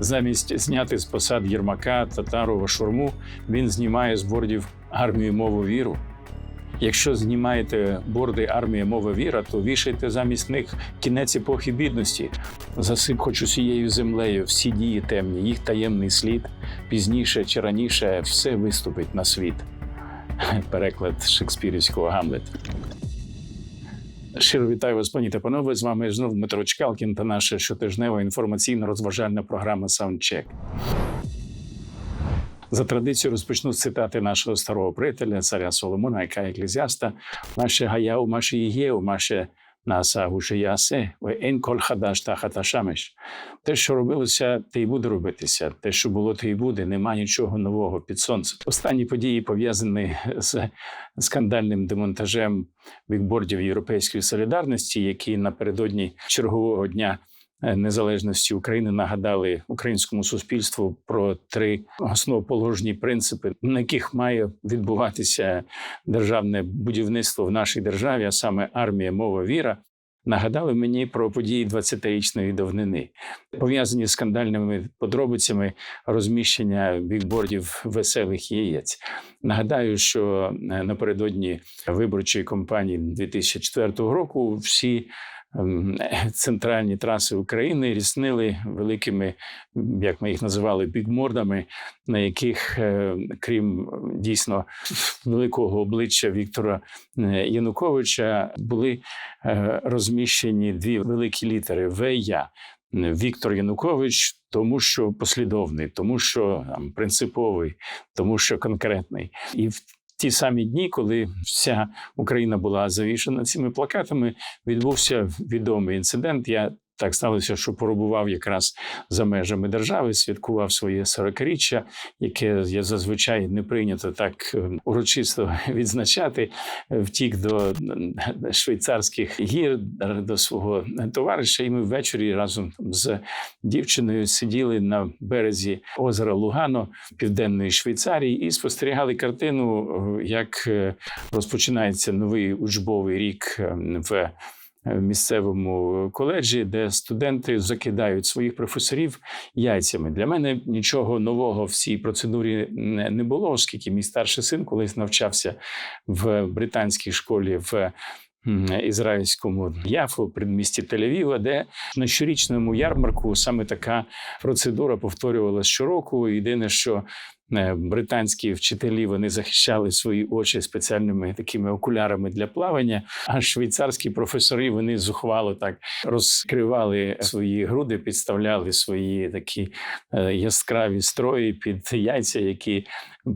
Замість зняти з посад Єрмака, Татарова, Шурму, він знімає з бордів армію мову віру. Якщо знімаєте борди армія мова віра, то вішайте замість них кінець епохи бідності. Засип хоч усією землею всі дії темні, їх таємний слід. Пізніше чи раніше все виступить на світ. Переклад шекспірівського Гамлет. Щиро вітаю вас, пані та панове. З вами знову Дмитро Чкалкін та наша щотижнева інформаційно-розважальна програма Саундчек. За традицією розпочну з цитати нашого старого приятеля, царя Соломона, яка еклезіаста Маше гаяу, маше єєу, маше наса гушеясе, ен коль хадаш та хаташамеш. Те, що робилося, те й буде робитися. Те, що було, те й буде. Нема нічого нового під сонцем. Останні події пов'язані з скандальним демонтажем вікбордів Європейської солідарності, які напередодні чергового дня незалежності України нагадали українському суспільству про три основоположні принципи, на яких має відбуватися державне будівництво в нашій державі, а саме армія, мова, віра. Нагадали мені про події 20-річної давнини, пов'язані з скандальними подробицями розміщення бікбордів веселих яєць. Нагадаю, що е, напередодні виборчої кампанії 2004 року всі центральні траси України ріснили великими, як ми їх називали, бікмордами, на яких, е, крім дійсно великого обличчя Віктора е, Януковича, були е, розміщені дві великі літери В Я. Віктор Янукович, тому що послідовний, тому що там, принциповий, тому що конкретний. І в ті самі дні, коли вся Україна була завішена цими плакатами, відбувся відомий інцидент. Я так сталося, що порубував якраз за межами держави, святкував своє 40-річчя, яке я зазвичай не прийнято так е, урочисто відзначати. Втік до швейцарських гір до свого товариша, і ми ввечері разом з дівчиною сиділи на березі озера Лугано південної Швейцарії і спостерігали картину, е, як е, розпочинається новий учбовий рік е, в в місцевому коледжі, де студенти закидають своїх професорів яйцями. Для мене нічого нового в цій процедурі не було, оскільки мій старший син колись навчався в британській школі в. Ізраїльському Яфу, предмісті Тель-Авіва, де на щорічному ярмарку саме така процедура повторювалася щороку. Єдине, що е, британські вчителі вони захищали свої очі спеціальними такими окулярами для плавання. А швейцарські професори вони зухвало так розкривали свої груди, підставляли свої такі е, яскраві строї під яйця, які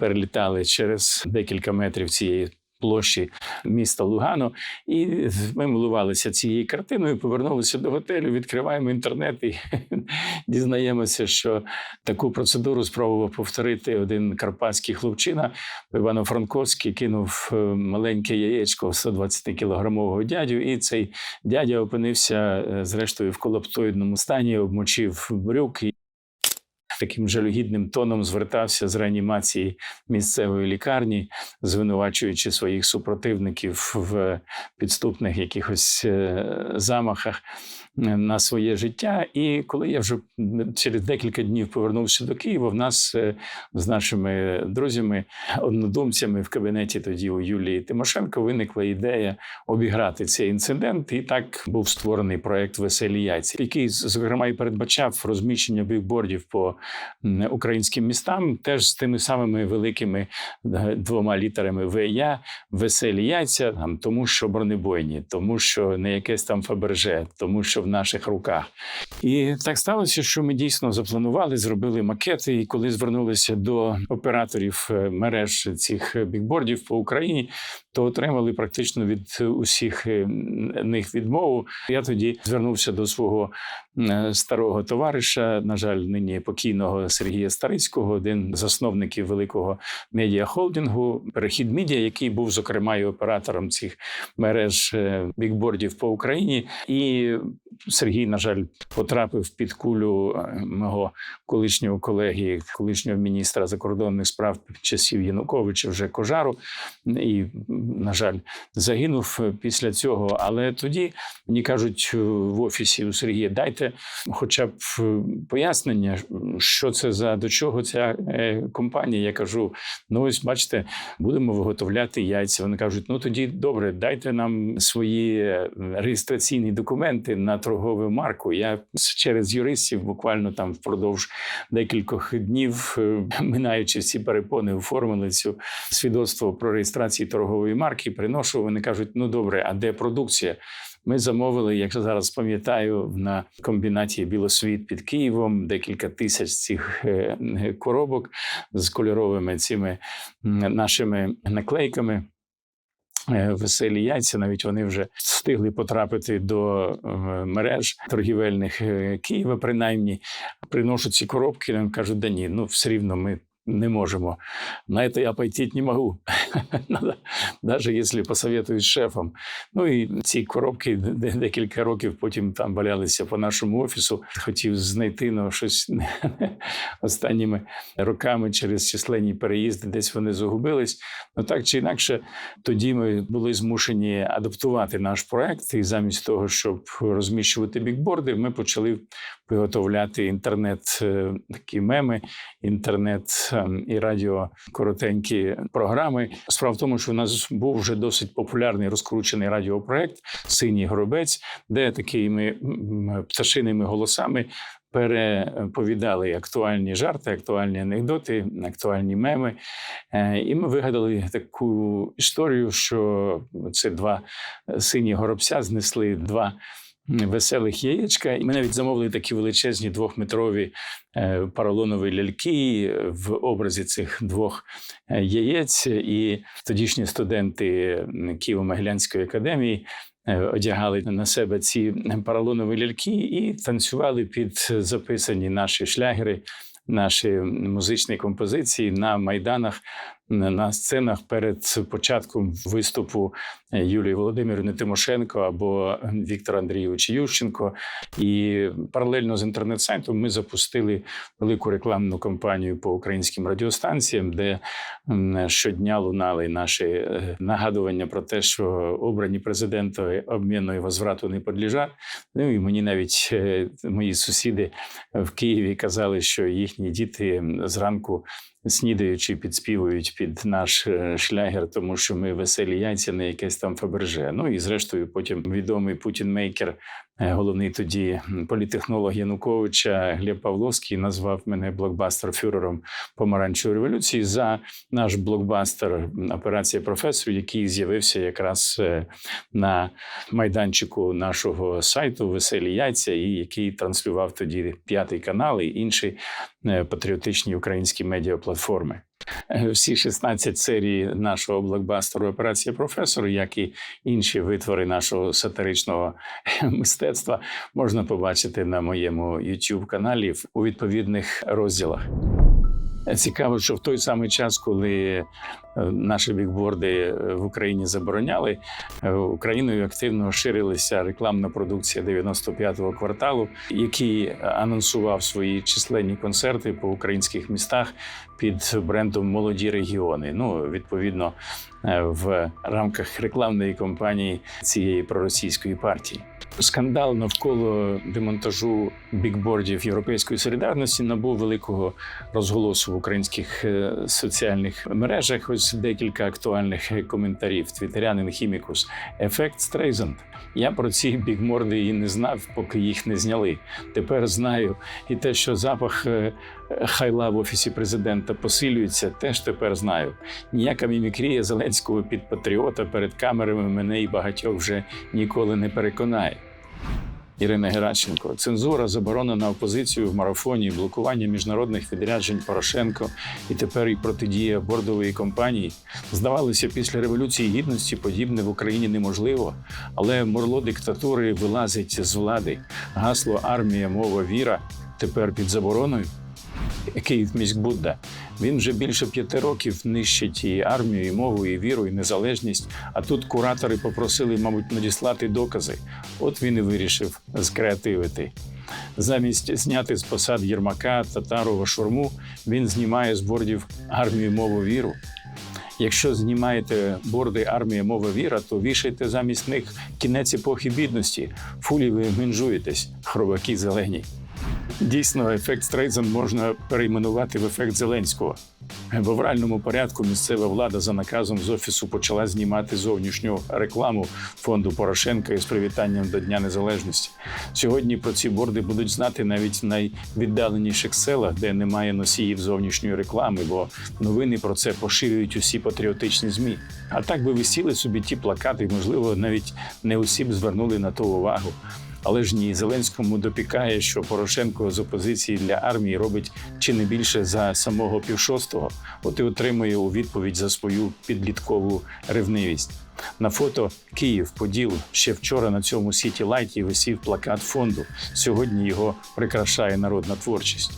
перелітали через декілька метрів цієї. Площі міста Лугано, і ми милувалися цією картиною. Повернулися до готелю, відкриваємо інтернет і дізнаємося, що таку процедуру спробував повторити один карпатський хлопчина Івано-Франковський, кинув е, маленьке яєчко 120 кілограмового дядю, і цей дядя опинився е, зрештою в колаптоїдному стані, обмочив брюки. Таким жалюгідним тоном звертався з реанімації місцевої лікарні, звинувачуючи своїх супротивників в підступних якихось е, замахах на своє життя. І коли я вже через декілька днів повернувся до Києва, в нас е, з нашими друзями, однодумцями в кабінеті тоді у Юлії Тимошенко виникла ідея обіграти цей інцидент. І так був створений проект Веселі яйця, який зокрема і передбачав розміщення бікбордів по українським містам, теж з тими самими великими е, двома літерами ВЯ, веселі яйця, там тому, що бронебойні, тому що не якесь там Фаберже, тому що наших руках. І так сталося, що ми дійсно запланували, зробили макети. І коли звернулися до операторів е, мереж цих бікбордів по Україні, то отримали практично від усіх е, них відмову. Я тоді звернувся до свого е, старого товариша, на жаль, нині покійного Сергія Старицького, один з засновників великого медіахолдингу, перехід медіа, який був зокрема і оператором цих мереж бікбордів по Україні, і Сергій, на жаль, потрапив під кулю е, мого колишнього колеги, колишнього міністра закордонних справ часів Януковича, вже Кожару, і, на жаль, загинув після цього. Але тоді мені кажуть в офісі у Сергія, дайте хоча б пояснення, що це за до чого ця е, компанія. Я кажу: ну ось бачите, будемо виготовляти яйця. Вони кажуть, ну тоді добре, дайте нам свої е, реєстраційні документи на торгову марку. Я через юристів буквально там впродовж декількох днів, е, минаючи всі перепони, оформили цю свідоцтво про реєстрацію торгової марки. Приношу. Вони кажуть: ну добре, а де продукція? Ми замовили, якщо зараз пам'ятаю, на комбінаті Білосвіт під Києвом декілька тисяч цих е, коробок з кольоровими цими нашими наклейками. Е, Веселі яйця, навіть вони вже встигли потрапити до е, мереж торгівельних Києва. Принаймні приношу ці коробки. Нам кажуть, да ні, ну все рівно ми не можемо. На это я пойти не могу. Даже если посоветують шефом. Ну і ці коробки декілька років потім там валялися по нашому офісу. Хотів знайти ну, щось останніми роками через численні переїзди, десь вони загубились. Ну так чи інакше, тоді ми були змушені адаптувати наш проект. І замість того, щоб розміщувати бікборди, ми почали виготовляти інтернет, е, такі меми, інтернет і радіо коротенькі програми. Справа в тому, що у нас був вже досить популярний розкручений радіопроект Синій горобець, де такими пташиними голосами. Переповідали актуальні жарти, актуальні анекдоти, актуальні меми. Е, і ми вигадали таку історію, що це два сині горобця знесли два веселих яєчка. І ми навіть замовили такі величезні двохметрові е, поролонові ляльки в образі цих двох е, яєць. І тодішні студенти Києво-Могилянської академії. Е, одягали на себе ці поролонові ляльки і танцювали під записані наші шлягери, наші музичні композиції на майданах на сценах перед початком виступу Юлії Володимирівни Тимошенко або Віктора Андрійовича Ющенко. І паралельно з інтернет-сайтом ми запустили велику рекламну кампанію по українським радіостанціям, де щодня лунали наші е, нагадування про те, що обрані президентові обміну і возврату не подлежать. Ну і мені навіть е, мої сусіди в Києві казали, що їхні діти зранку снідаючи, підспівують під наш е, шлягер, тому що ми веселі яйця, не якесь там Фаберже. Ну і зрештою, потім відомий Путін-мейкер головний тоді політехнолог Януковича Глеб Павловський назвав мене блокбастер фюрером помаранчевої революції за наш блокбастер операція професор, який з'явився якраз е, на майданчику нашого сайту Веселі яйця, і який транслював тоді п'ятий канал і інші е, патріотичні українські медіаплатформи. Всі 16 серій нашого блокбастеру Операція професор, як і інші витвори нашого сатиричного мистецтва, можна побачити на моєму youtube каналі у відповідних розділах. Цікаво, що в той самий час, коли е, наші бікборди в Україні забороняли, е, Україною активно ширилася рекламна продукція 95-го кварталу, який анонсував свої численні концерти по українських містах під брендом Молоді регіони. Ну відповідно е, в рамках рекламної кампанії цієї проросійської партії. Скандал навколо демонтажу бікбордів європейської солідарності набув великого розголосу в українських е, соціальних мережах. Ось декілька актуальних коментарів. Твітерянин Хімікус ефект Стрейзанд. Я про ці бікморди і не знав, поки їх не зняли. Тепер знаю і те, що запах е, хайла в офісі президента посилюється, теж тепер знаю. Ніяка мімікрія Зеленського під патріота перед камерами мене і багатьох вже ніколи не переконає. Ірина Геращенко, цензура, заборона на опозицію в марафоні, блокування міжнародних відряджень Порошенко і тепер і протидія бордової компанії. Здавалося, після революції гідності подібне в Україні неможливо, але морло диктатури вилазить з влади. Гасло армія, мова, віра тепер під забороною. Київ міськ Будда. Він вже більше п'яти років нищить і армію, і мову, і віру, і незалежність. А тут куратори попросили, мабуть, надіслати докази. От він і вирішив скреативити. Замість зняти з посад Єрмака, Татарова, Шурму, він знімає з бордів армію мову віру. Якщо знімаєте борди армія мова віра, то вішайте замість них кінець епохи бідності. Фулі ви менжуєтесь, хробаки зелені. Дійсно, ефект Стрейзен можна перейменувати в ефект Зеленського. В авральному порядку місцева влада за наказом з офісу почала знімати зовнішню рекламу фонду Порошенка із привітанням до Дня Незалежності. Сьогодні про ці борди будуть знати навіть в найвіддаленіших селах, де немає носіїв зовнішньої реклами, бо новини про це поширюють усі патріотичні змі. А так би висіли собі ті плакати, можливо, навіть не усі б звернули на то увагу. Але ж ні, Зеленському допікає, що Порошенко з опозиції для армії робить чи не більше за самого півшостого, от і отримує у відповідь за свою підліткову ревнивість. На фото Київ Поділ ще вчора на цьому сіті лайті висів плакат фонду. Сьогодні його прикрашає народна творчість.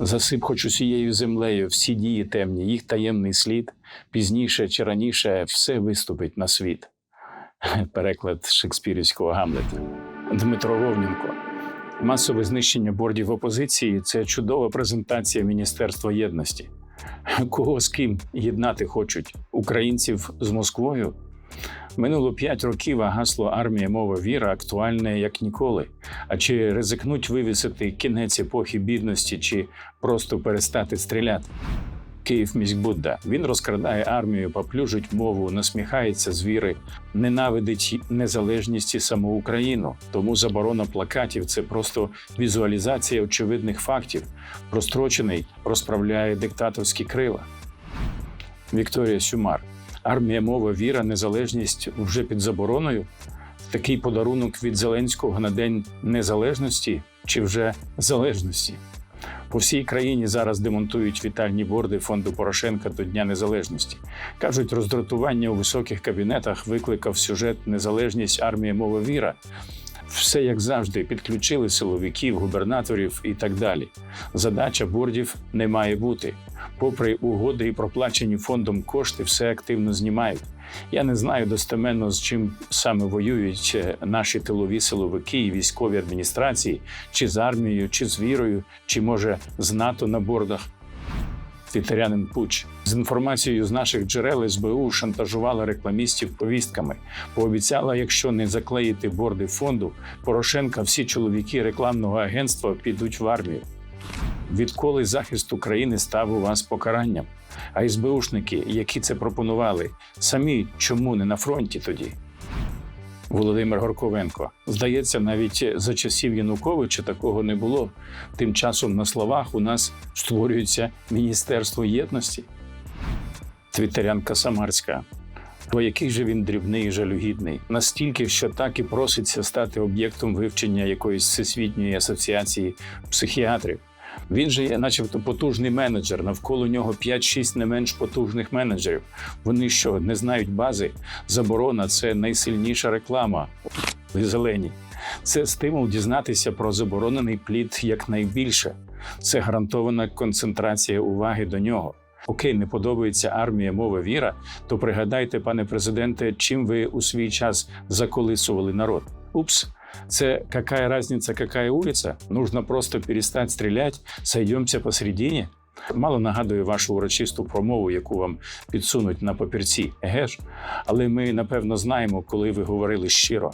Засип хоч усією землею, всі дії темні, їх таємний слід. Пізніше чи раніше все виступить на світ. Переклад шекспірівського Гамлета. Дмитро Вовненко. Масове знищення бордів опозиції це чудова презентація Міністерства єдності. Кого з ким єднати хочуть? Українців з Москвою? Минуло п'ять років, а гасло армія, мова, віра актуальне як ніколи. А чи ризикнуть вивісити кінець епохи бідності, чи просто перестати стріляти? Київ міськбудда. Він розкрадає армію, поплюжить мову, насміхається з віри, ненавидить незалежність і саму Україну. Тому заборона плакатів це просто візуалізація очевидних фактів. Прострочений розправляє диктаторські крила. Вікторія Сюмар. Армія, мова, віра, незалежність вже під забороною. Такий подарунок від Зеленського на День Незалежності чи вже залежності. По всій країні зараз демонтують вітальні борди фонду Порошенка до Дня Незалежності. Кажуть, роздратування у високих кабінетах викликав сюжет Незалежність армія мова віра. Все як завжди, підключили силовиків, губернаторів і так далі. Задача бордів не має бути. Попри угоди і проплачені фондом кошти, все активно знімають. Я не знаю достеменно з чим саме воюють наші тилові силовики і військові адміністрації, чи з армією, чи з вірою, чи може з НАТО на бордах. Твітерянин Пуч з інформацією з наших джерел СБУ шантажувала рекламістів повістками. Пообіцяла, якщо не заклеїти борди фонду, Порошенка всі чоловіки рекламного агентства підуть в армію. Відколи захист України став у вас покаранням? А СБУшники, які це пропонували, самі чому не на фронті тоді? Володимир Горковенко. Здається, навіть за часів Януковича такого не було. Тим часом на словах у нас створюється Міністерство єдності. Твіттерянка Самарська. Бо який же він дрібний і жалюгідний, настільки, що так і проситься стати об'єктом вивчення якоїсь всесвітньої асоціації психіатрів. Він же є, начебто, потужний менеджер. Навколо нього 5-6 не менш потужних менеджерів. Вони що не знають бази? Заборона це найсильніша реклама. Зелені. Це стимул дізнатися про заборонений плід якнайбільше. Це гарантована концентрація уваги до нього. Окей, не подобається армія, мова, віра. То пригадайте, пане президенте, чим ви у свій час заколисували народ? Упс. Це какая разница, какая улица? Нужно просто перестать стрілять, сойдемося посередині. Мало нагадує вашу урочисту промову, яку вам підсунуть на папірці, еге ж? Але ми напевно знаємо, коли ви говорили щиро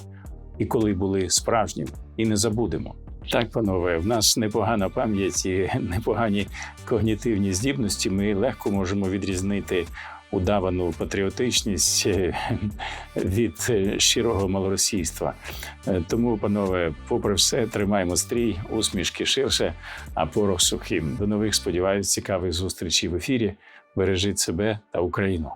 і коли були справжнім, і не забудемо. Так, панове, в нас непогана пам'ять і непогані когнітивні здібності. Ми легко можемо відрізнити удавану патріотичність е, від е, щирого малоросійства. Е, Тому, панове, попри все, тримаємо стрій, усмішки ширше, а порох сухим. До нових сподіваюсь, цікавих зустрічей в ефірі. Бережіть себе та Україну.